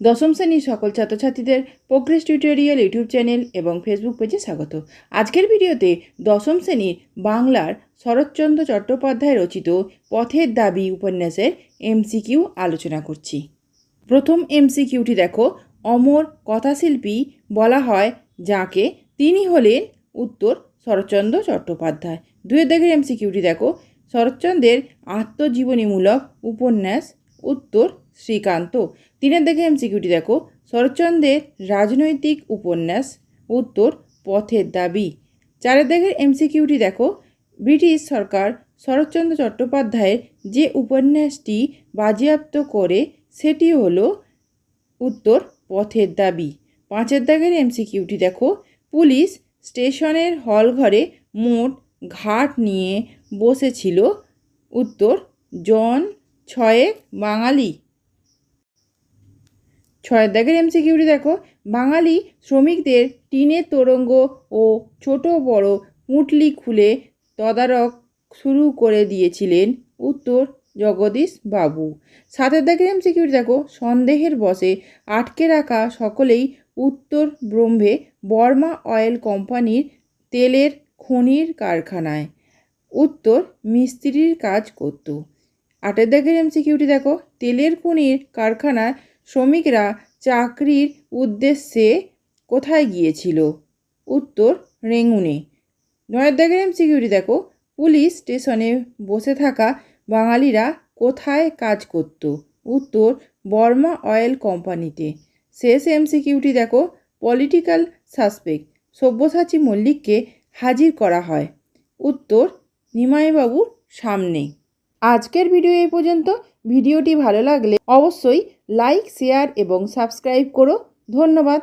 দশম শ্রেণির সকল ছাত্রছাত্রীদের প্রোগ্রেস টিউটোরিয়াল ইউটিউব চ্যানেল এবং ফেসবুক পেজে স্বাগত। আজকের ভিডিওতে দশম শ্রেণির বাংলার শরৎচন্দ্র চট্টোপাধ্যায় রচিত পথের দাবি উপন্যাসের এমসিকিউ আলোচনা করছি। প্রথম এমসিকিউটি দেখো, অমর কথাশিল্পী বলা হয় যাকে, তিনি হলেন উত্তর শরৎচন্দ্র চট্টোপাধ্যায়। দুয়ের দাগের এমসিকিউটি দেখো, শরৎচন্দ্রের আত্মজীবনীমূলক উপন্যাস উত্তর শ্রীকান্ত। তিনের দেখে এমসিকিউটি দেখো। শরৎচন্দ্রের রাজনৈতিক উপন্যাস, উত্তর, পথের দাবি। চারের দেখে এমসিকিউটি দেখো। ব্রিটিশ সরকার শরৎচন্দ্র চট্টোপাধ্যায়ের যে উপন্যাসটি বাজেয়াপ্ত করে, সেটি হলো উত্তর, পথের দাবি। পাঁচের দাগের এমসিকিউটি দেখো। পুলিশ স্টেশনের হলঘরে মোট ঘাট নিয়ে বসেছিল। উত্তর, জন ছয়েক বাঙালি। ছয়ের দাগের এমসিকিউটি দেখো। বাঙালি শ্রমিকদের টিনের তোরঙ্গ ও ছোট বড় পুঁটলি খুলে তদারক শুরু করে দিয়েছিলেন উত্তর জগদীশ বাবু। সাতের দাগের এমসিকিউটি দেখো, সন্দেহের বসে আটকে রাখা সকলেই উত্তর ব্রহ্মে বর্মা অয়েল কোম্পানির তেলের খনির কারখানায় উত্তর মিস্ত্রির কাজ করত। আটের দাগের এমসিকিউটি দেখো, তেলের খনির কারখানার শ্রমিকরা চাকরির উদ্দেশ্যে কোথায় গিয়েছিল? উত্তর, রেঙ্গুনে। নয়ের দাগের এমসিকিউটি দেখো। পুলিশ স্টেশনে বসে থাকা বাঙালিরা কোথায় কাজ করত? উত্তর, বর্মা অয়েল কোম্পানিতে। শেষ এমসিকিউটি দেখো, পলিটিক্যাল সাসপেক্ট, সব্যসাচী মল্লিককে হাজির করা হয়। উত্তর, নিমাইবাবুর সামনে। আজকের ভিডিও এই পর্যন্ত। ভিডিওটি ভালো লাগলে অবশ্যই লাইক শেয়ার এবং সাবস্ক্রাইব করো। ধন্যবাদ।